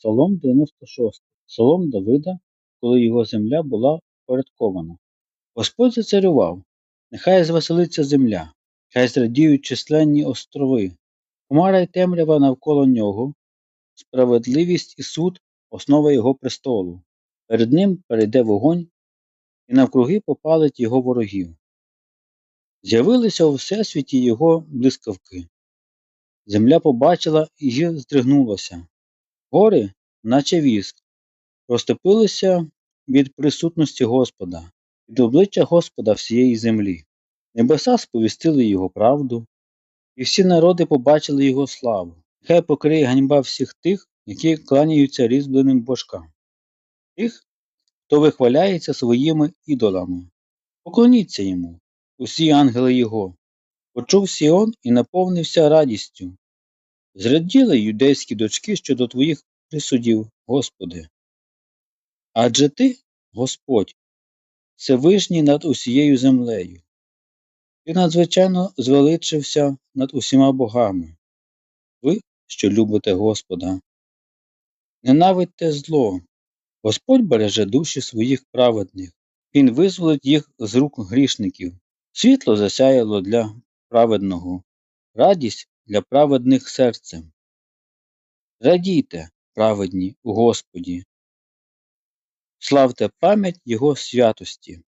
Псалом 96. Псалом Давида, коли його земля була впорядкована. Господь зацарював, нехай звеселиться земля, хай зрадіють численні острови, хмара й темрява навколо нього, справедливість і суд основа його престолу. Перед ним перейде вогонь, і навкруги попалить його ворогів. З'явилися у всесвіті його блискавки. Земля побачила і здригнулася. Гори, наче віск, розтопилися від присутності Господа, від обличчя Господа всієї землі. Небеса сповістили його правду, і всі народи побачили його славу. Хай покриє ганьба всіх тих, які кланяються різьбленим божкам, тих, хто вихваляється своїми ідолами. Поклоніться йому, усі ангели його. Почув Сіон і наповнився радістю. Зраділи юдейські дочки щодо твоїх присудів, Господи. Адже ти, Господь, Всевишній над усією землею. Ти надзвичайно звеличився над усіма богами. Ви, що любите Господа. Ненавидьте зло. Господь береже душі своїх праведних, Він визволить їх з рук грішників. Світло засяяло для праведного, радість для праведних серцем. Радійте, праведні, у Господі, славте пам'ять Його святості.